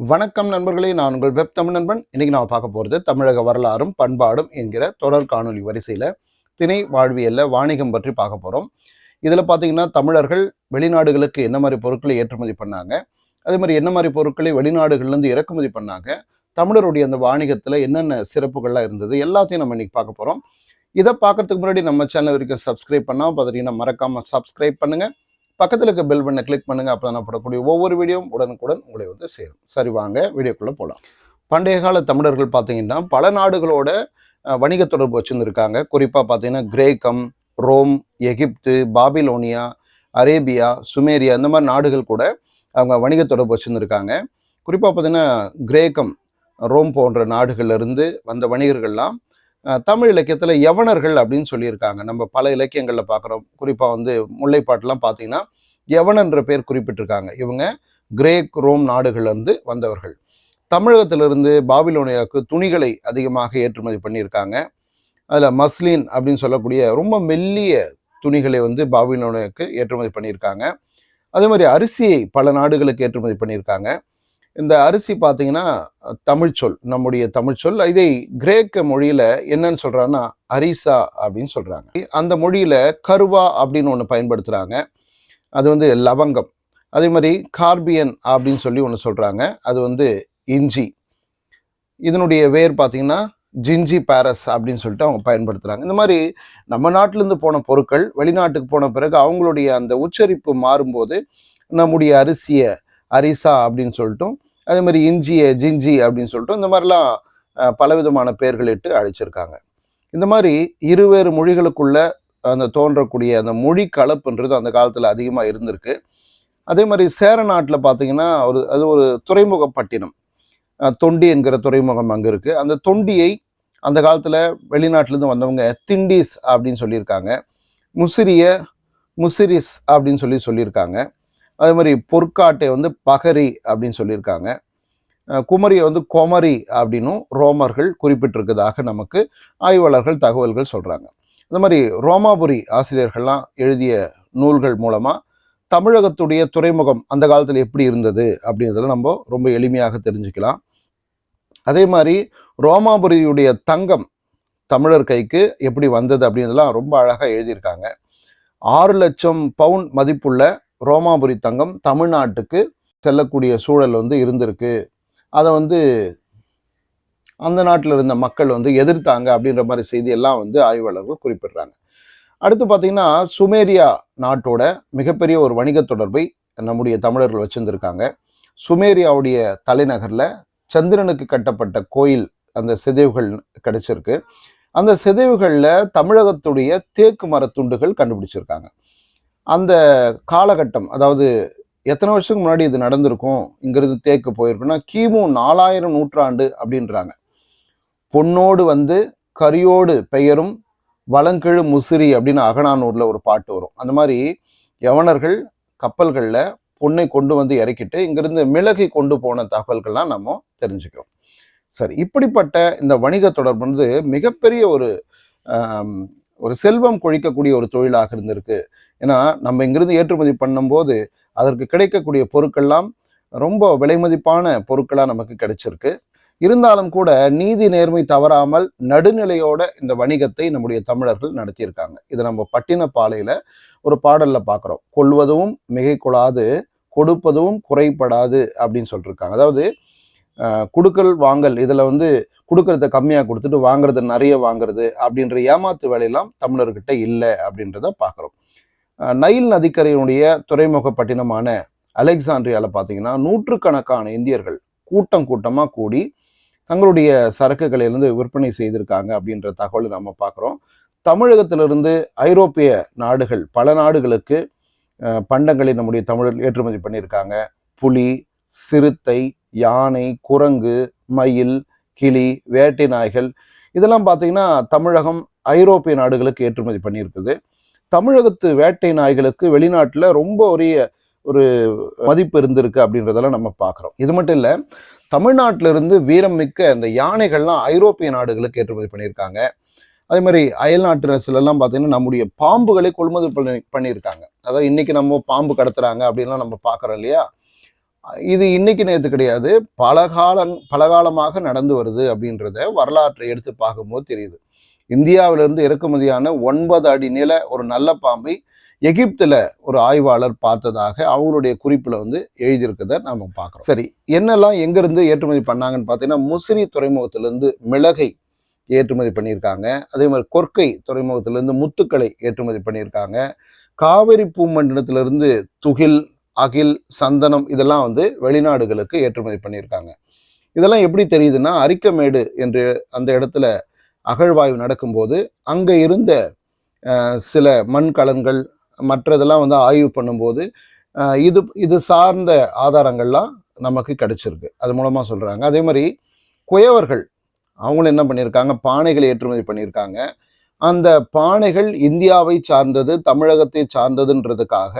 வணக்கம் நண்பர்களே நான் உங்கள் வெப் தமிழ் நண்பன். இன்னைக்கு நான் பார்க்க போகிறது தமிழக வரலாறும் பண்பாடும் என்கிற தொடர் காணொலி வரிசையில் திணை வாழ்வியல்ல வாணிகம் பற்றி பார்க்க போகிறோம் இதில் பார்த்தீங்கன்னா தமிழர்கள் வெளிநாடுகளுக்கு என்ன மாதிரி பொருட்களை ஏற்றுமதி பண்ணாங்க அதே மாதிரி என்ன மாதிரி பொருட்களை வெளிநாடுகள்லேருந்து இறக்குமதி பண்ணாங்க தமிழருடைய அந்த வாணிகத்தில் என்னென்ன சிறப்புகள்லாம் இருந்தது எல்லாத்தையும் நம்ம இன்னைக்கு பார்க்க போகிறோம் இதை பார்க்கறதுக்கு முன்னாடி நம்ம சேனல் வரைக்கும் சப்ஸ்கிரைப் பண்ணால் பார்த்தீங்கன்னா மறக்காமல் சப்ஸ்கிரைப் பண்ணுங்கள் பக்கத்தில் இருக்க பெல் பண்ணை கிளிக் பண்ணுங்க. அப்போ தான் போடக்கூடிய ஒவ்வொரு வீடியோவும் உடனுக்குடன் உங்களை வந்து சேரும். சரி வாங்க. வீடியோக்குள்ளே போகலாம் பண்டைய கால தமிழர்கள் பார்த்தீங்கன்னா பல நாடுகளோட வணிக தொடர்பு வச்சுருந்துருக்காங்க. குறிப்பாக பார்த்தீங்கன்னா கிரேக்கம் ரோம் எகிப்து பாபிலோனியா அரேபியா சுமேரியா இந்த மாதிரி நாடுகள் கூட அவங்க வணிக தொடர்பு வச்சுருந்துருக்காங்க. குறிப்பாக பார்த்தீங்கன்னா கிரேக்கம் ரோம் போன்ற நாடுகள்லேருந்து வந்த வணிகர்கள்லாம் தமிழ் இலக்கியத்தில் யவனர்கள் அப்படின்னு சொல்லியிருக்காங்க. நம்ம பல இலக்கியங்களில் பார்க்குறோம் குறிப்பாக வந்து முல்லைப்பாட்டெலாம் பார்த்தீங்கன்னா யவனன்ற பேர் குறிப்பிட்டிருக்காங்க. இவங்க கிரேக் ரோம் நாடுகள்லேருந்து வந்தவர்கள். தமிழகத்திலிருந்து பாபிலோனியாவுக்கு துணிகளை அதிகமாக ஏற்றுமதி பண்ணியிருக்காங்க. அதில் மஸ்லின் அப்படின்னு சொல்லக்கூடிய ரொம்ப மெல்லிய துணிகளை வந்து பாபிலோனியாவுக்கு ஏற்றுமதி பண்ணியிருக்காங்க. அதே மாதிரி அரிசியை பல நாடுகளுக்கு ஏற்றுமதி பண்ணியிருக்காங்க. இந்த அரிசி பார்த்தீங்கன்னா தமிழ்ச்சொல் நம்முடைய தமிழ்ச்சொல் இதை கிரேக்க மொழியில் என்னன்னு சொல்கிறான்னா அரிசா அப்படின்னு சொல்கிறாங்க அந்த மொழியில் கருவா அப்படின்னு ஒன்று பயன்படுத்துகிறாங்க அது வந்து லவங்கம். அதே மாதிரி கார்பியன் அப்படின்னு சொல்லி ஒன்று சொல்கிறாங்க அது வந்து இஞ்சி. இதனுடைய வேர் பார்த்தீங்கன்னா ஜிஞ்சி பாரஸ் அப்படின்னு சொல்லிட்டு அவங்க பயன்படுத்துகிறாங்க இந்த மாதிரி நம்ம நாட்டிலேருந்து போன பொருட்கள் வெளிநாட்டுக்கு போன பிறகு அவங்களுடைய அந்த உச்சரிப்பு மாறும்போது நம்முடைய அரிசியை அரிசா அப்படின்னு சொல்லிட்டும் அதே மாதிரி இஞ்சியை ஜிஞ்சி அப்படின்னு சொல்லிட்டு இந்த மாதிரிலாம் பலவிதமான பெயர்கள் இட்டு அழைச்சிருக்காங்க இந்த மாதிரி இருவேறு மொழிகளுக்குள்ள அந்த தோன்றக்கூடிய அந்த மொழி கலப்புன்றது அந்த காலத்தில் அதிகமாக இருந்திருக்கு. அதே மாதிரி சேர நாட்டில் பார்த்தீங்கன்னா ஒரு அது ஒரு துறைமுக பட்டினம். தொண்டி என்கிற துறைமுகம் அங்கே இருக்குது அந்த தொண்டியை அந்த காலத்தில் வெளிநாட்டிலேருந்து வந்தவங்க திண்டீஸ் அப்படின்னு சொல்லியிருக்காங்க. முசிறிய முசிரிஸ் அப்படின்னு சொல்லி சொல்லியிருக்காங்க. அதே மாதிரி பொற்காட்டை வந்து பகரி அப்படின்னு சொல்லியிருக்காங்க. குமரியை வந்து கொமரி அப்படின்னும் ரோமர்கள் குறிப்பிட்டிருக்கதாக நமக்கு ஆய்வாளர்கள் தகவல்கள் சொல்கிறாங்க இந்த மாதிரி ரோமாபுரி ஆசிரியர்கள்லாம் எழுதிய நூல்கள் மூலமாக தமிழகத்துடைய துறைமுகம் அந்த காலத்தில் எப்படி இருந்தது அப்படின்றத நம்ம ரொம்ப எளிமையாக தெரிஞ்சுக்கலாம். அதே மாதிரி ரோமாபுரியுடைய தங்கம் தமிழர் கைக்கு எப்படி வந்தது அப்படின்றதெல்லாம் ரொம்ப அழகாக எழுதியிருக்காங்க. ஆறு லட்சம் பவுன் மதிப்புள்ள ரோமாபுரி தங்கம் தமிழ்நாட்டுக்கு செல்லக்கூடிய சூழல் வந்து இருந்திருக்கு. அதை வந்து அந்த நாட்டில் இருந்த மக்கள் வந்து எதிர்த்தாங்க அப்படின்ற மாதிரி செய்தியெல்லாம் வந்து ஆய்வாளர்கள் குறிப்பிடுறாங்க. அடுத்து பார்த்தீங்கன்னா சுமேரியா நாட்டோட மிகப்பெரிய ஒரு வணிக தொடர்பை நம்முடைய தமிழர்கள் வச்சுருந்துருக்காங்க. சுமேரியாவுடைய தலைநகரில் சந்திரனுக்கு கட்டப்பட்ட கோயில் அந்த சிதைவுகள் கிடச்சிருக்கு. அந்த சிதைவுகளில் தமிழகத்துடைய தேக்கு மரத்துண்டுகள் கண்டுபிடிச்சிருக்காங்க. அந்த காலகட்டம் அதாவது எத்தனை வருஷத்துக்கு முன்னாடி இது நடந்திருக்கும் இங்கிருந்து தேக்கு போயிருக்குன்னா கிமு நாலாயிரம் நூற்றாண்டு அப்படின்றாங்க. பொன்னோடு வந்து கரியோடு பெயரும் வளங்கெழு முசிறி அப்படின்னு அகனானூரில் ஒரு பாட்டு வரும். அந்த மாதிரி யவனர்கள் கப்பல்களில் பொண்ணை கொண்டு வந்து இறக்கிட்டு இங்கிருந்து மிளகை கொண்டு போன தகவல்கள்லாம் நம்ம தெரிஞ்சுக்கிறோம். சரி இப்படிப்பட்ட இந்த வணிக தொடர்பு வந்து மிகப்பெரிய ஒரு ஒரு செல்வம் கொழிக்கக்கூடிய ஒரு தொழிலாக இருந்திருக்கு. ஏன்னா நம்ம இங்கிருந்து ஏற்றுமதி பண்ணும்போது அதற்கு கிடைக்கக்கூடிய பொருட்கள்லாம் ரொம்ப விலைமதிப்பான பொருட்களாக நமக்கு கிடைச்சிருக்கு. இருந்தாலும் கூட நீதி நேர்மை தவறாமல் நடுநிலையோட இந்த வணிகத்தை நம்முடைய தமிழர்கள் நடத்தியிருக்காங்க. இது நம்ம பட்டினப்பாலையில் ஒரு பாடலில் பார்க்குறோம் கொள்வதும் மிகை கொள்ளாது கொடுப்பதும் குறைபடாது அப்படின்னு சொல்லியிருக்காங்க அதாவது குடுக்கல் வாங்கல் இதில் வந்து கொடுக்கறத கம்மியாக கொடுத்துட்டு வாங்குறது நிறைய வாங்குறது அப்படின்ற ஏமாத்து வேலையெல்லாம் தமிழர்கிட்ட இல்லை அப்படின்றத பார்க்குறோம். நைல் நதிக்கரையினுடைய துறைமுக பட்டினமான அலெக்சாண்ட்ரியாவில் பார்த்தீங்கன்னா நூற்றுக்கணக்கான இந்தியர்கள் கூட்டம் கூட்டமாக கூடி தங்களுடைய சரக்குகளை விற்பனை செய்திருக்காங்க அப்படின்ற தகவலை நம்ம பார்க்குறோம். தமிழகத்திலிருந்து ஐரோப்பிய நாடுகள் பல நாடுகளுக்கு பண்டங்களை நம்முடைய தமிழர் ஏற்றுமதி பண்ணியிருக்காங்க. புலி சிறுத்தை யானை குரங்கு மயில் கிளி வேட்டை நாய்கள் இதெல்லாம் பார்த்தீங்கன்னா தமிழகம் ஐரோப்பிய நாடுகளுக்கு ஏற்றுமதி பண்ணியிருக்குது. தமிழகத்து வேட்டை நாய்களுக்கு வெளிநாட்டில் ரொம்ப உரிய ஒரு மதிப்பு இருந்திருக்கு அப்படின்றதெல்லாம் நம்ம பார்க்குறோம். இது மட்டும் இல்லை தமிழ்நாட்டிலிருந்து வீரம் மிக்க இந்த யானைகள்லாம் ஐரோப்பிய நாடுகளுக்கு ஏற்றுமதி பண்ணியிருக்காங்க. அதே மாதிரி அயல் நாட்டு பார்த்தீங்கன்னா நம்முடைய பாம்புகளை கொள்முதல் பண்ணி பண்ணியிருக்காங்க. அதாவது இன்னைக்கு நம்ம பாம்பு கடத்துறாங்க அப்படின்லாம் நம்ம பார்க்குறோம் இல்லையா? இது இன்னைக்கு நேற்று கிடையாது. பல காலம் பல காலமாக நடந்து வருது அப்படின்றத வரலாற்றை எடுத்து பார்க்கும்போது தெரியுது. இந்தியாவிலிருந்து இறக்குமதியான ஒன்பது அடி நில ஒரு நல்ல பாம்பை எகிப்தில் ஒரு ஆய்வாளர் பார்த்ததாக அவங்களுடைய குறிப்பில் வந்து எழுதியிருக்கதை நாம் பார்க்குறோம். சரி என்னெல்லாம் எங்கேருந்து ஏற்றுமதி பண்ணாங்கன்னு பார்த்தீங்கன்னா முசிறி துறைமுகத்திலேருந்து மிளகை ஏற்றுமதி பண்ணியிருக்காங்க. அதே மாதிரி கொர்க்கை துறைமுகத்திலேருந்து முத்துக்களை ஏற்றுமதி பண்ணியிருக்காங்க. காவிரி பூமண்டலத்திலிருந்து துகில் அகில் சந்தனம் இதெல்லாம் வந்து வெளிநாடுகளுக்கு ஏற்றுமதி பண்ணியிருக்காங்க. இதெல்லாம் எப்படி தெரியுதுன்னா அரிக்கமேடு என்று அந்த இடத்துல அகழ்வாய்வு நடக்கும்போது அங்கே இருந்த சில மண் கலன்கள் மற்றதெல்லாம் வந்து ஆய்வு பண்ணும்போது இது இது சார்ந்த ஆதாரங்கள்லாம் நமக்கு கிடைச்சிருக்கு. அது மூலமாக சொல்கிறாங்க அதே மாதிரி குயவர்கள் அவங்களும் என்ன பண்ணியிருக்காங்க பானைகளை ஏற்றுமதி பண்ணியிருக்காங்க. அந்த பானைகள் இந்தியாவை சார்ந்தது தமிழகத்தை சார்ந்ததுன்றதுக்காக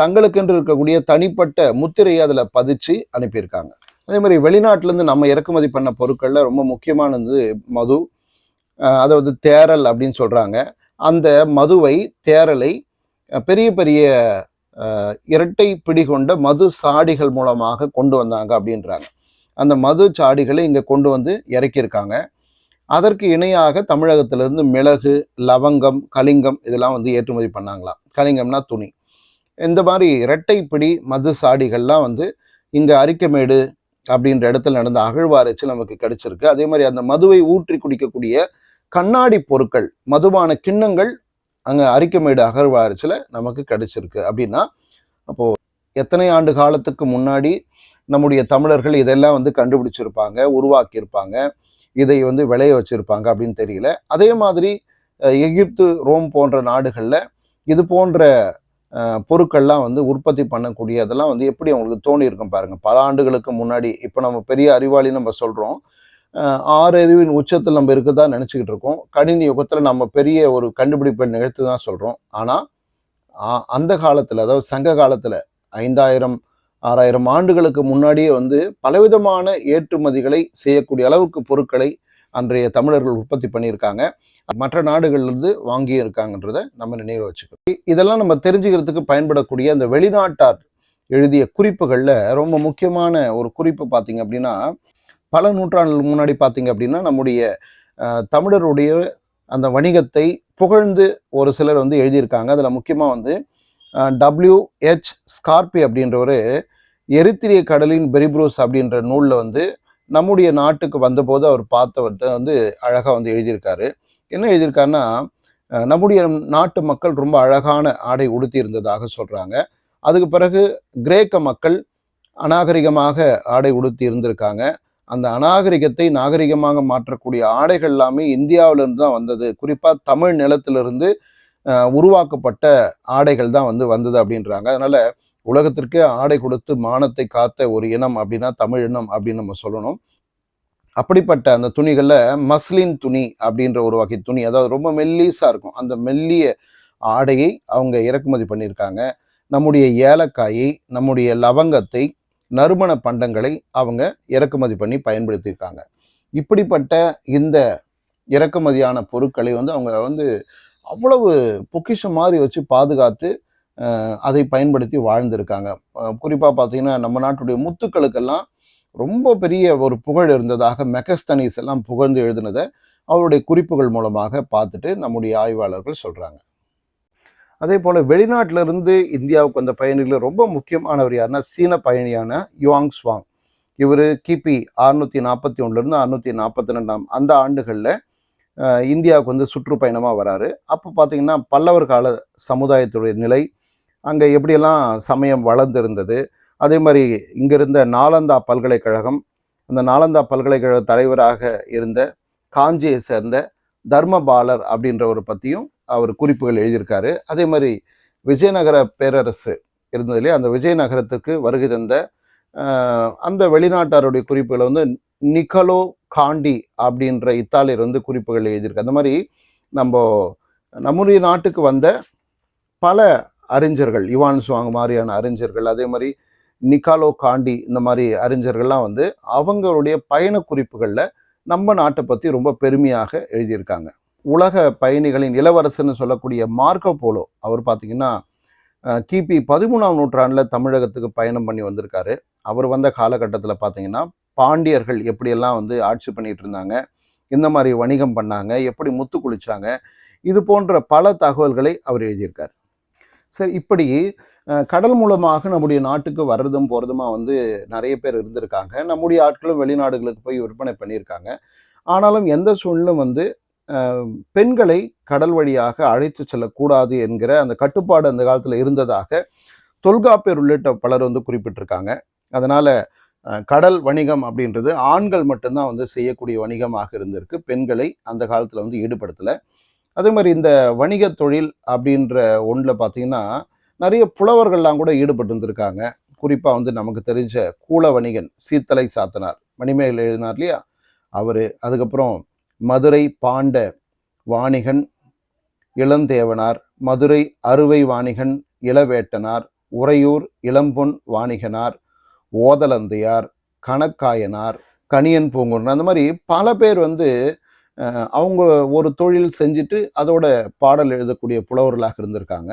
தங்களுக்கென்று இருக்கக்கூடிய தனிப்பட்ட முத்திரையை அதில் பதிச்சு அனுப்பியிருக்காங்க. அதே மாதிரி வெளிநாட்டிலேருந்து நம்ம இறக்குமதி பண்ண பொருட்களில் ரொம்ப முக்கியமானது மது அதாவது தேரல் அப்படின்னு சொல்கிறாங்க அந்த மதுவை தேரலை பெரிய பெரிய இரட்டை பிடி கொண்ட மது சாடிகள் மூலமாக கொண்டு வந்தாங்க அப்படின்றாங்க. அந்த மது சாடிகளை இங்கே கொண்டு வந்து இறக்கியிருக்காங்க. அதற்கு இணையாக தமிழகத்திலிருந்து மிளகு லவங்கம் கலிங்கம் இதெல்லாம் வந்து ஏற்றுமதி பண்ணாங்களாம். கலிங்கம்னா துணி. இந்த மாதிரி இரட்டைப்பிடி மது சாடிகள்லாம் வந்து இங்கே அரிக்கமேடு அப்படின்ற இடத்துல நடந்த அகழ்வாராய்ச்சி நமக்கு கிடைச்சிருக்கு. அதே மாதிரி அந்த மதுவை ஊற்றி குடிக்கக்கூடிய கண்ணாடி பொருட்கள் மதுபான கிண்ணங்கள் அங்கே அரிக்கமேடு அகழ்வாராய்ச்சியில் நமக்கு கிடைச்சிருக்கு. அப்படின்னா அப்போது எத்தனை ஆண்டு காலத்துக்கு முன்னாடி நம்முடைய தமிழர்கள் இதெல்லாம் வந்து கண்டுபிடிச்சிருப்பாங்க உருவாக்கியிருப்பாங்க இதை வந்து விளைய வச்சிருப்பாங்க அப்படின்னு தெரியல. அதே மாதிரி எகிப்து ரோம் போன்ற நாடுகளில் இது போன்ற பொருட்கள்லாம் வந்து உற்பத்தி பண்ணக்கூடிய அதெல்லாம் வந்து எப்படி அவங்களுக்கு தோணி இருக்கும் பல ஆண்டுகளுக்கு முன்னாடி இப்போ நம்ம பெரிய அறிவாளி நம்ம சொல்கிறோம் ஆறு அறிவின் உச்சத்தில் நம்ம இருக்கதா நினச்சிக்கிட்டு இருக்கோம். கணினி யுகத்தில் நம்ம பெரிய ஒரு கண்டுபிடிப்பை நிகழ்த்து தான் சொல்கிறோம் ஆனால் அந்த காலத்தில் அதாவது சங்க காலத்தில் ஐந்தாயிரம் ஆறாயிரம் ஆண்டுகளுக்கு முன்னாடியே வந்து பலவிதமான ஏற்றுமதிகளை செய்யக்கூடிய அளவுக்கு பொருட்களை அன்றைய தமிழர்கள் உற்பத்தி பண்ணியிருக்காங்க. மற்ற நாடுகள்லேருந்து வாங்கியிருக்காங்கன்றத நம்ம நினைவு வச்சுக்கணும். இதெல்லாம் நம்ம தெரிஞ்சுக்கிறதுக்கு பயன்படக்கூடிய அந்த வெளிநாட்டார் எழுதிய குறிப்புகளில் ரொம்ப முக்கியமான ஒரு குறிப்பு பார்த்தீங்க அப்படின்னா பல நூற்றாண்டுகள் முன்னாடி பார்த்தீங்க அப்படின்னா நம்முடைய தமிழருடைய அந்த வணிகத்தை புகழ்ந்து ஒரு சிலர் வந்து எழுதியிருக்காங்க. அதில் முக்கியமாக வந்து டபிள்யூ ஹெச் ஸ்கார்பி அப்படின்றவர் எரித்திரிய கடலின் பெரிப்ரூஸ் அப்படின்ற நூலில் வந்து நம்முடைய நாட்டுக்கு வந்தபோது அவர் பார்த்தவர்கிட்ட வந்து அழகாக வந்து எழுதியிருக்காரு. என்ன எழுதியிருக்காருன்னா நம்முடைய நாட்டு மக்கள் ரொம்ப அழகான ஆடை உடுத்தி இருந்ததாக சொல்கிறாங்க அதுக்கு பிறகு கிரேக்க மக்கள் அநாகரிகமாக ஆடை உடுத்தி இருந்திருக்காங்க அந்த அநாகரிகத்தை நாகரிகமாக மாற்றக்கூடிய ஆடைகள் எல்லாமே இந்தியாவிலிருந்து தான் வந்தது. குறிப்பாக தமிழ் நிலத்திலிருந்து உருவாக்கப்பட்ட ஆடைகள் தான் வந்து வந்தது அப்படின்றாங்க. அதனால் உலகத்திற்கே ஆடை கொடுத்து மானத்தை காத்த ஒரு இனம் அப்படின்னா தமிழ் இனம் அப்படின்னு நம்ம சொல்லணும். அப்படிப்பட்ட அந்த துணிகளில் மஸ்லின் துணி அப்படின்ற ஒரு வகை துணி அதாவது ரொம்ப மெல்லீஸாக இருக்கும். அந்த மெல்லிய ஆடையை அவங்க இறக்குமதி பண்ணியிருக்காங்க. நம்முடைய ஏலக்காயை நம்முடைய லவங்கத்தை நறுமண பண்டங்களை அவங்க இறக்குமதி பண்ணி பயன்படுத்தியிருக்காங்க. இப்படிப்பட்ட இந்த இறக்குமதியான பொருட்களை வந்து அவங்க வந்து அவ்வளவு பொக்கிஷம் மாதிரி வச்சு பாதுகாத்து அதை பயன்படுத்தி வாழ்ந்திருக்காங்க. குறிப்பாக பார்த்தீங்கன்னா நம்ம நாட்டுடைய முத்துக்களுக்கெல்லாம் ரொம்ப பெரிய ஒரு புகழ் இருந்ததாக மெகஸ்தனீஸ் எல்லாம் புகழ்ந்து எழுதினதை அவருடைய குறிப்புகள் மூலமாக பார்த்துட்டு நம்முடைய ஆய்வாளர்கள் சொல்கிறாங்க அதே போல் வெளிநாட்டிலிருந்து இந்தியாவுக்கு வந்த பயணிகள் ரொம்ப முக்கியமானவர் யாருன்னா சீன பயணியான யுவாங் ஸ்வாங் இவர் கிபி அறுநூற்றி நாற்பத்தி ஒன்றுலேருந்து அறுநூற்றி நாற்பத்தி ரெண்டாம் அந்த ஆண்டுகளில் இந்தியாவுக்கு வந்து சுற்றுப்பயணமாக வராரு. அப்போ பார்த்தீங்கன்னா பல்லவர் கால சமுதாயத்துடைய நிலை அங்கே எப்படியெல்லாம் சமயம் வளர்ந்திருந்தது அதே மாதிரி இங்கிருந்த நாலந்தா பல்கலைக்கழகம் அந்த நாலந்தா பல்கலைக்கழக தலைவராக இருந்த காஞ்சியை சேர்ந்த தர்மபாலர் அப்படின்றவரை பற்றியும் அவர் குறிப்புகள் எழுதியிருக்காரு. அதே மாதிரி விஜயநகர பேரரசு இருந்ததுலேயே அந்த விஜயநகரத்துக்கு வருகை தந்த அந்த வெளிநாட்டாருடைய குறிப்புகளை வந்து நிக்கலோ காண்டி அப்படின்ற இத்தாலியர் வந்து குறிப்புகள் எழுதியிருக்கு. அந்த மாதிரி நம்ம நம்முடைய நாட்டுக்கு வந்த பல அறிஞர்கள் யுவான் சுவாங் மாதிரியான அறிஞர்கள் அதே மாதிரி நிக்காலோ காண்டி இந்த மாதிரி அறிஞர்கள்லாம் வந்து அவங்களுடைய பயண குறிப்புகளில் நம்ம நாட்டை பற்றி ரொம்ப பெருமையாக எழுதியிருக்காங்க. உலக பயணிகளின் இளவரசர்னு சொல்லக்கூடிய மார்க்கோ போலோ அவர் பார்த்திங்கன்னா கிபி பதிமூணாம் நூற்றாண்டில் தமிழகத்துக்கு பயணம் பண்ணி வந்திருக்காரு. அவர் வந்த காலகட்டத்தில் பார்த்தீங்கன்னா பாண்டியர்கள் எப்படியெல்லாம் வந்து ஆட்சி பண்ணிட்டு இருந்தாங்க இந்த மாதிரி வணிகம் பண்ணாங்க எப்படி முத்து குளிச்சாங்க இது போன்ற பல தகவல்களை அவர் எழுதியிருக்கார். சரி இப்படி கடல் மூலமாக நம்முடைய நாட்டுக்கு வர்றதும் போகிறதுமா வந்து நிறைய பேர் இருந்திருக்காங்க. நம்முடைய ஆட்களும் வெளிநாடுகளுக்கு போய் விற்பனை பண்ணியிருக்காங்க. ஆனாலும் எந்த சூழ்நிலும் வந்து பெண்களை கடல் வழியாக அழைத்து செல்லக்கூடாது என்கிற அந்த கட்டுப்பாடு அந்த காலத்தில் இருந்ததாக தொல்காப்பியர் உள்ளிட்ட பலர் வந்து குறிப்பிட்டிருக்காங்க. அதனால் கடல் வணிகம் அப்படின்றது ஆண்கள் மட்டும்தான் வந்து செய்யக்கூடிய வணிகமாக இருந்திருக்கு. பெண்களை அந்த காலத்தில் வந்து ஈடுபடுத்தலை. அதே மாதிரி இந்த வணிக தொழில் அப்படின்ற ஒன்றில் பார்த்தீங்கன்னா நிறைய புலவர்கள்லாம் கூட ஈடுபட்டு இருந்திருக்காங்க குறிப்பாக வந்து நமக்கு தெரிஞ்ச கூல வணிகன் சீத்தலை சாத்தனார். மணிமேகலை எழுதினார் இல்லையா? அவர். அதுக்கப்புறம் மதுரை பாண்ட வாணிகன் இளந்தேவனார் மதுரை அறுவை வாணிகன் இளவேட்டனார் உறையூர் இளம்பொன் வாணிகனார் ஓதலந்தையார் கணக்காயனார் கணியன் பூங்குன்றன் அந்த மாதிரி பல பேர் வந்து அவங்க ஒரு தொழில் செஞ்சுட்டு அதோட பாடல் எழுதக்கூடிய புலவர்களாக இருந்திருக்காங்க.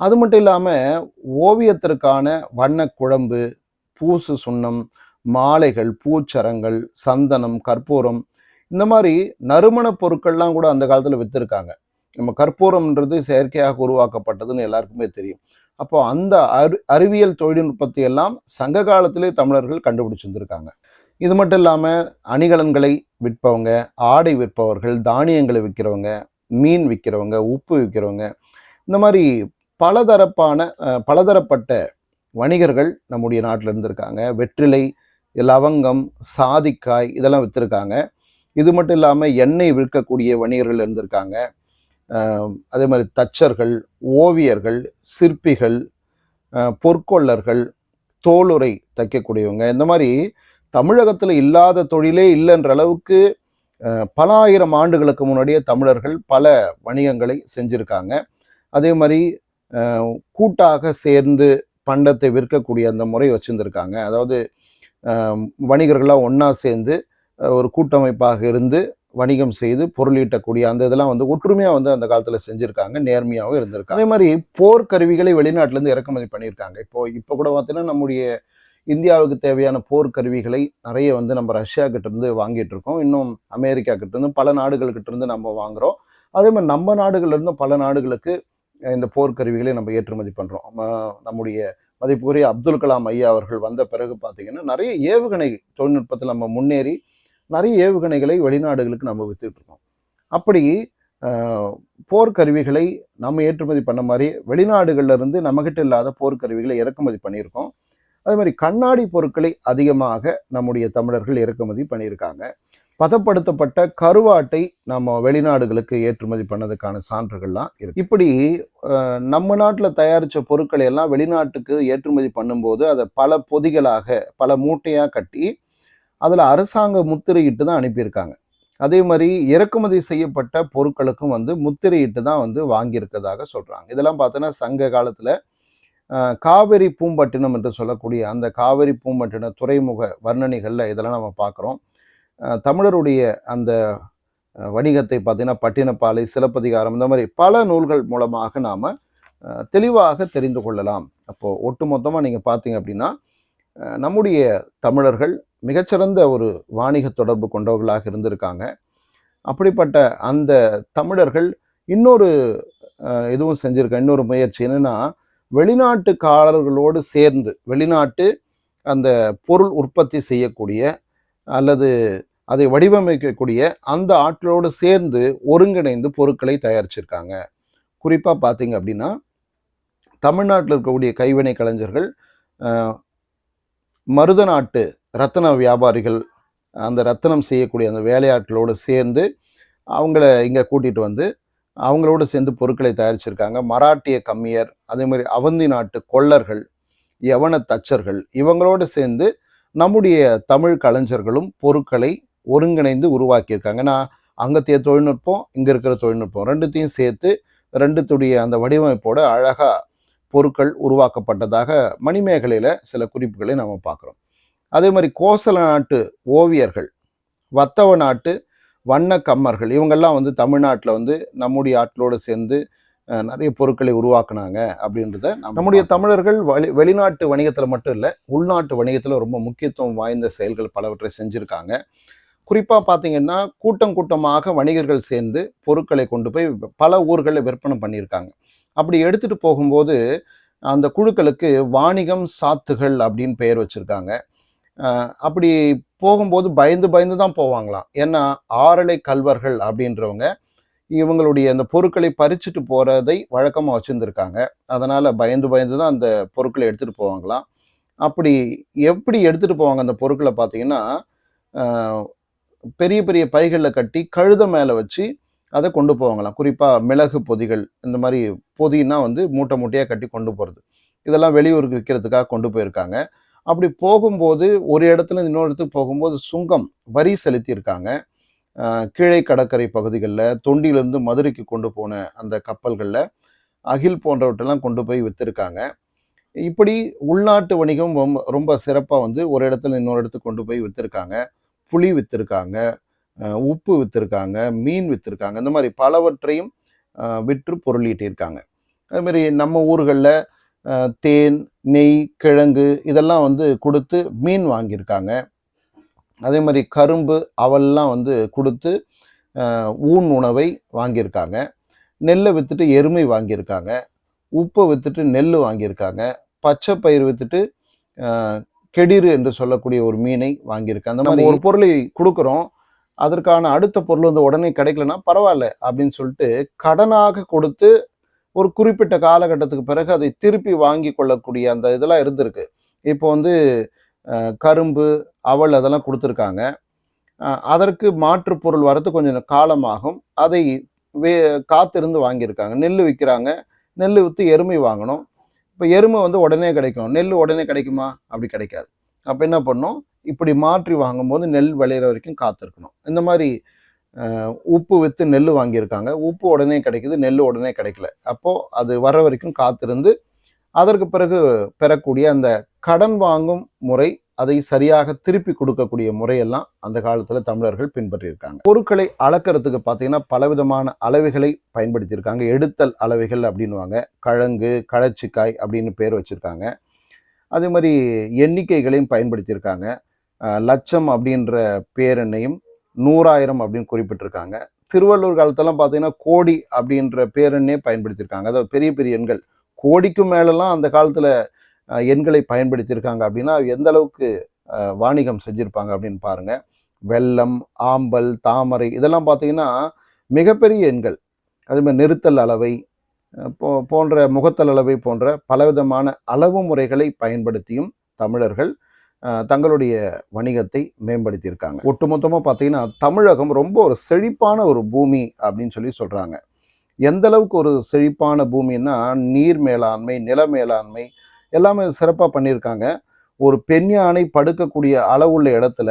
அது மட்டும் இல்லாமல் ஓவியத்திற்கான வண்ண குழம்பு பூசு சுண்ணம் மாலைகள் பூச்சரங்கள் சந்தனம் கற்பூரம் இந்த மாதிரி நறுமணப் பொருட்கள்லாம் கூட அந்த காலத்தில் விற்றுருக்காங்க நம்ம கற்பூரம்ன்றது செயற்கையாக உருவாக்கப்பட்டதுன்னு எல்லாருக்குமே தெரியும். அப்போ அந்த அறி அறிவியல் தொழில்நுட்பத்தை எல்லாம் சங்க காலத்திலே தமிழர்கள் கண்டுபிடிச்சிருந்துருக்காங்க. இது மட்டும் இல்லாமல் அணிகலன்களை விற்பவங்க ஆடை விற்பவர்கள் தானியங்களை விற்கிறவங்க மீன் விற்கிறவங்க உப்பு விற்கிறவங்க இந்த மாதிரி பலதரப்பான பலதரப்பட்ட வணிகர்கள் நம்முடைய நாட்டில் இருந்திருக்காங்க. வெற்றிலை லவங்கம் சாதிக்காய் இதெல்லாம் விற்றுருக்காங்க இது மட்டும் இல்லாமல் எண்ணெய் விற்கக்கூடிய வணிகர்கள் இருந்திருக்காங்க. அதே மாதிரி தச்சர்கள் ஓவியர்கள் சிற்பிகள் பொற்கொள்ளர்கள் தோளுரை தைக்கக்கூடியவங்க. இந்த மாதிரி தமிழகத்தில் இல்லாத தொழிலே இல்லைன்ற அளவுக்கு பல ஆயிரம் ஆண்டுகளுக்கு முன்னாடியே தமிழர்கள் பல வணிகங்களை செஞ்சுருக்காங்க. அதே மாதிரி கூட்டாக சேர்ந்து பண்டத்தை விற்கக்கூடிய அந்த முறை வச்சுருந்துருக்காங்க. அதாவது வணிகர்களாக ஒன்றா சேர்ந்து ஒரு கூட்டமைப்பாக இருந்து வணிகம் செய்து பொருளீட்டக்கூடிய அந்த இதெல்லாம் வந்து ஒற்றுமையாக வந்து அந்த காலத்தில் செஞ்சுருக்காங்க நேர்மையாகவும் இருந்திருக்காங்க. அதே மாதிரி போர்க்கருவிகளை வெளிநாட்டிலேருந்து இறக்குமதி பண்ணியிருக்காங்க. இப்போ இப்போ கூட பார்த்தீங்கன்னா நம்முடைய இந்தியாவுக்கு தேவையான போர்க்கருவிகளை நிறைய வந்து நம்ம ரஷ்யா கிட்டேருந்து வாங்கிட்டு இருக்கோம். இன்னும் அமெரிக்கா கிட்டேருந்து பல நாடுகள்கிட்ட இருந்து நம்ம வாங்குறோம். அதே மாதிரி நம்ம நாடுகள்லேருந்து பல நாடுகளுக்கு இந்த போர்க்கருவிகளை நம்ம ஏற்றுமதி பண்றோம். நம்முடைய மதிப்புக்குரிய அப்துல் கலாம் ஐயா அவர்கள் வந்த பிறகு பார்த்தீங்கன்னா நிறைய ஏவுகணை தொழில்நுட்பத்தில் நம்ம முன்னேறி நிறைய ஏவுகணைகளை வெளிநாடுகளுக்கு நம்ம விற்றுட்ருக்கோம் அப்படி போர்க்கருவிகளை நம்ம ஏற்றுமதி பண்ண மாதிரி வெளிநாடுகள்லேருந்து நம்மகிட்ட இல்லாத போர்க்கருவிகளை இறக்குமதி பண்ணியிருக்கோம். அதே மாதிரி கண்ணாடி பொருட்களை அதிகமாக நம்முடைய தமிழர்கள் இறக்குமதி பண்ணியிருக்காங்க. பதப்படுத்தப்பட்ட கருவாட்டை நம்ம வெளிநாடுகளுக்கு ஏற்றுமதி பண்ணதுக்கான சான்றுகள்லாம் இருக்கு. இப்படி நம்ம நாட்டில் தயாரித்த பொருட்களை எல்லாம் வெளிநாட்டுக்கு ஏற்றுமதி பண்ணும்போது அதை பல பொதிகளாக பல மூட்டையாக கட்டி அதில் அரசாங்க முத்திரையிட்டு தான் அனுப்பியிருக்காங்க. அதே மாதிரி இறக்குமதி செய்யப்பட்ட பொருட்களுக்கும் வந்து முத்திரையிட்டு தான் வந்து வாங்கியிருக்கதாக சொல்கிறாங்க இதெல்லாம் பார்த்தோன்னா சங்க காலத்தில் காவிரி பூம்பட்டினம் என்று சொல்லக்கூடிய அந்த காவிரி பூம்பட்டின துறைமுக வர்ணனைகளில் இதெல்லாம் நம்ம பார்க்குறோம். தமிழருடைய அந்த வணிகத்தை பார்த்தீங்கன்னா பட்டினப்பாலை சிலப்பதிகாரம் இந்த மாதிரி பல நூல்கள் மூலமாக நாம் தெளிவாக தெரிந்து கொள்ளலாம். அப்போது ஒட்டுமொத்தமாக நீங்கள் பார்த்தீங்க அப்படின்னா நம்முடைய தமிழர்கள் மிகச்சிறந்த ஒரு வாணிக தொடர்பு கொண்டவர்களாக இருந்திருக்காங்க. அப்படிப்பட்ட அந்த தமிழர்கள் இன்னொரு இதுவும் செஞ்சுருக்க இன்னொரு முயற்சி என்னன்னா வெளிநாட்டுக்காரர்களோடு சேர்ந்து வெளிநாட்டு அந்த பொருள் உற்பத்தி செய்யக்கூடிய அல்லது அதை வடிவமைக்கக்கூடிய அந்த ஆட்களோடு சேர்ந்து ஒருங்கிணைந்து பொருட்களை தயாரிச்சிருக்காங்க. குறிப்பாக பார்த்தீங்க அப்படின்னா தமிழ்நாட்டில் இருக்கக்கூடிய கைவினை கலைஞர்கள் மருத நாட்டு ரத்தன வியாபாரிகள் அந்த ரத்தனம் செய்யக்கூடிய அந்த வேலையாட்களோடு சேர்ந்து அவங்கள இங்கே கூட்டிகிட்டு வந்து அவங்களோட சேர்ந்து பொருட்களை தயாரிச்சிருக்காங்க. மராட்டிய கம்மியர் அதே மாதிரி அவந்தி நாட்டு கொள்ளர்கள் யவன தச்சர்கள் இவங்களோடு சேர்ந்து நம்முடைய தமிழ் கலைஞர்களும் பொருட்களை ஒருங்கிணைந்து உருவாக்கியிருக்காங்க. நான் அங்கத்திய தொழில்நுட்பம் இங்கே இருக்கிற தொழில்நுட்பம் ரெண்டுத்தையும் சேர்த்து ரெண்டுத்துடைய அந்த வடிவமைப்போட அழகாக பொருட்கள் உருவாக்கப்பட்டதாக மணிமேகலையில் சில குறிப்புகளை நம்ம பார்க்குறோம். அதே மாதிரி கோசல நாட்டு ஓவியர்கள் வத்தவ நாட்டு வண்ண கம்மர்கள் இவங்கெல்லாம் வந்து தமிழ்நாட்டில் வந்து நம்முடைய ஆட்களோடு சேர்ந்து நிறைய பொருட்களை உருவாக்குனாங்க அப்படின்றத நம்ம நம்முடைய தமிழர்கள் வெளி வெளிநாட்டு வணிகத்தில் மட்டும் இல்லை உள்நாட்டு வணிகத்தில் ரொம்ப முக்கியத்துவம் வாய்ந்த செயல்கள் பலவற்றை செஞ்சுருக்காங்க. குறிப்பாக பார்த்தீங்கன்னா கூட்டம் கூட்டமாக வணிகர்கள் சேர்ந்து பொருட்களை கொண்டு போய் பல ஊர்களில் விற்பனை பண்ணியிருக்காங்க. அப்படி எடுத்துட்டு போகும்போது அந்த குழுக்களுக்கு வாணிகம் சாத்துகள் அப்படின்னு பெயர் வச்சுருக்காங்க. அப்படி போகும்போது பயந்து பயந்து தான் போவாங்களாம். ஏன்னா ஆரலை கல்வர்கள் அப்படின்றவங்க இவங்களுடைய அந்த பொருட்களை பறிச்சுட்டு போகிறதை வழக்கமாக வச்சுருந்துருக்காங்க. அதனால் பயந்து பயந்து தான் அந்த பொருட்களை எடுத்துகிட்டு போவாங்களாம். அப்படி எப்படி எடுத்துகிட்டு போவாங்க அந்த பொருட்களை பார்த்தீங்கன்னா பெரிய பெரிய பைகளில் கட்டி கழுத மேலே வச்சு அதை கொண்டு போவாங்களாம். குறிப்பாக மிளகு பொதிகள் இந்த மாதிரி பொதினா வந்து மூட்டை மூட்டையாக கட்டி கொண்டு போகிறது இதெல்லாம் வெளியூருக்கு விற்கிறதுக்காக கொண்டு போயிருக்காங்க. அப்படி போகும்போது ஒரு இடத்துல இன்னொரு இடத்துக்கு போகும்போது சுங்கம் வரி செலுத்தியிருக்காங்க. கீழே கடற்கரை பகுதிகளில் தொண்டியிலேருந்து மதுரைக்கு கொண்டு போன அந்த கப்பல்களில் அகில் போன்றவற்றெல்லாம் கொண்டு போய் விற்றுருக்காங்க இப்படி உள்நாட்டு வணிகம் ரொம்ப ரொம்ப சிறப்பாக வந்து ஒரு இடத்துல இன்னொரு இடத்துக்கு கொண்டு போய் விற்றுருக்காங்க புளி விற்றுருக்காங்க உப்பு விற்றுருக்காங்க மீன் விற்றுருக்காங்க இந்த மாதிரி பலவற்றையும் விற்று பொருளீட்டியிருக்காங்க அதுமாரி நம்ம ஊர்களில் தேன் நெய் கிழங்கு இதெல்லாம் வந்து கொடுத்து மீன் வாங்கியிருக்காங்க. அதே மாதிரி கரும்பு அவல்லாம் வந்து கொடுத்து ஊன் உணவை வாங்கியிருக்காங்க. நெல்லை விற்றுட்டு எருமை வாங்கியிருக்காங்க. உப்பை விற்றுட்டு நெல் வாங்கியிருக்காங்க. பச்சை பயிர் விற்றுட்டு கெடிரு என்று சொல்லக்கூடிய ஒரு மீனை வாங்கியிருக்காங்க அந்த மாதிரி ஒரு பொருளை கொடுக்குறோம். அதற்கான அடுத்த பொருள் வந்து உடனே கிடைக்கலன்னா பரவாயில்ல அப்படின்னு சொல்லிட்டு கடனாக கொடுத்து ஒரு குறிப்பிட்ட காலகட்டத்துக்கு பிறகு அதை திருப்பி வாங்கி கொள்ளக்கூடிய அந்த இதெல்லாம் இருந்திருக்கு. இப்போ வந்து கரும்பு அவல் அதெல்லாம் கொடுத்துருக்காங்க. அதற்கு மாற்று பொருள் வரது கொஞ்சம் காலமாகும். அதை வே காத்திருந்து வாங்கியிருக்காங்க. நெல் விற்கிறாங்க. நெல் விற்று எருமை வாங்கணும். இப்போ எருமை வந்து உடனே கிடைக்கும். நெல் உடனே கிடைக்குமா? அப்படி கிடைக்காது. அப்போ என்ன பண்ணும்? இப்படி மாற்றி வாங்கும்போது நெல் விளையிற வரைக்கும் காத்திருக்கணும். இந்த மாதிரி உப்பு விற்று நெல் வாங்கியிருக்காங்க. உப்பு உடனே கிடைக்குது நெல் உடனே கிடைக்கல. அப்போது அது வர வரைக்கும் காத்திருந்து அதற்கு பிறகு பெறக்கூடிய அந்த கடன் வாங்கும் முறை அதை சரியாக திருப்பி கொடுக்கக்கூடிய முறையெல்லாம் அந்த காலத்தில் தமிழர்கள் பின்பற்றியிருக்காங்க. பொருட்களை அளக்கிறதுக்கு பார்த்தீங்கன்னா பலவிதமான அளவைகளை பயன்படுத்தியிருக்காங்க. எடுத்தல் அளவைகள் அப்படின்னுவாங்க. கழங்கு கழச்சிக்காய் அப்படின்னு பேர் வச்சுருக்காங்க. அதே மாதிரி எண்ணிக்கைகளையும் பயன்படுத்தியிருக்காங்க. லட்சம் அப்படின்ற பேரெண்ணையும் நூறாயிரம் அப்படின்னு குறிப்பிட்டிருக்காங்க. திருவள்ளூர் காலத்தெல்லாம் பார்த்தீங்கன்னா கோடி அப்படின்ற பேரெண்ணே பயன்படுத்தியிருக்காங்க. அதாவது பெரிய பெரிய எண்கள். கோடிக்கும் மேலெல்லாம் அந்த காலத்தில் எண்களை பயன்படுத்தியிருக்காங்க அப்படின்னா எந்த அளவுக்கு வாணிகம் செஞ்சுருப்பாங்க அப்படின்னு பாருங்கள் வெள்ளம் ஆம்பல் தாமரை இதெல்லாம் பார்த்தீங்கன்னா மிகப்பெரிய எண்கள். அதே மாதிரி நிறுத்தல் அளவை போ போன்ற முகத்தல் அளவை போன்ற பலவிதமான அளவு முறைகளை பயன்படுத்தியும் தமிழர்கள் தங்களுடைய வணிகத்தை மேம்படுத்தியிருக்காங்க. ஒட்டுமொத்தமாக பார்த்தீங்கன்னா தமிழகம் ரொம்ப ஒரு செழிப்பான ஒரு பூமி அப்படின்னு சொல்லி சொல்கிறாங்க எந்த அளவுக்கு ஒரு செழிப்பான பூமின்னா நீர் மேலாண்மை நில மேலாண்மை எல்லாமே சிறப்பாக பண்ணியிருக்காங்க ஒரு பெண் யானை படுக்கக்கூடிய அளவுள்ள இடத்துல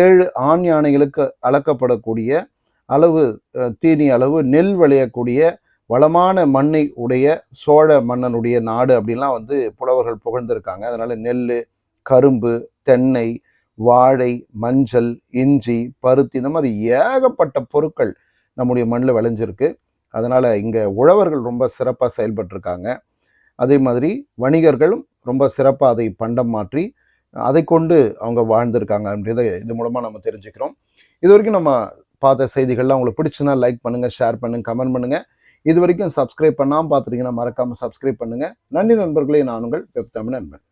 ஏழு ஆண் யானைகளுக்கு அளக்கப்படக்கூடிய அளவு தீனி அளவு நெல் விளையக்கூடிய வளமான மண்ணை உடைய சோழ மன்னனுடைய நாடு அப்படின்லாம் வந்து புலவர்கள் புகழ்ந்திருக்காங்க. அதனால் நெல் கரும்பு தென்னை வாழை மஞ்சள் இஞ்சி பருத்தி இந்த மாதிரி ஏகப்பட்ட பொருட்கள் நம்முடைய மண்ணில் விளைஞ்சிருக்கு. அதனால் இங்கே உழவர்கள் ரொம்ப சிறப்பாக செயல்பட்டிருக்காங்க. அதே மாதிரி வணிகர்களும் ரொம்ப சிறப்பாக அதை பண்டம் மாற்றி அதை கொண்டு அவங்க வாழ்ந்திருக்காங்க அப்படின்றத இது மூலமாக நம்ம தெரிஞ்சுக்கிறோம். இது வரைக்கும் நம்ம பார்த்த செய்திகள்லாம் உங்களுக்கு பிடிச்சுன்னா லைக் பண்ணுங்கள் ஷேர் பண்ணுங்கள் கமெண்ட் பண்ணுங்கள் இது வரைக்கும் சப்ஸ்கிரைப் பண்ணாமல் பார்த்துட்டீங்கன்னா மறக்காமல் சப்ஸ்கிரைப் பண்ணுங்கள் நன்றி நண்பர்களே நான் உங்கள் வெப் தமிழ் நண்பன்.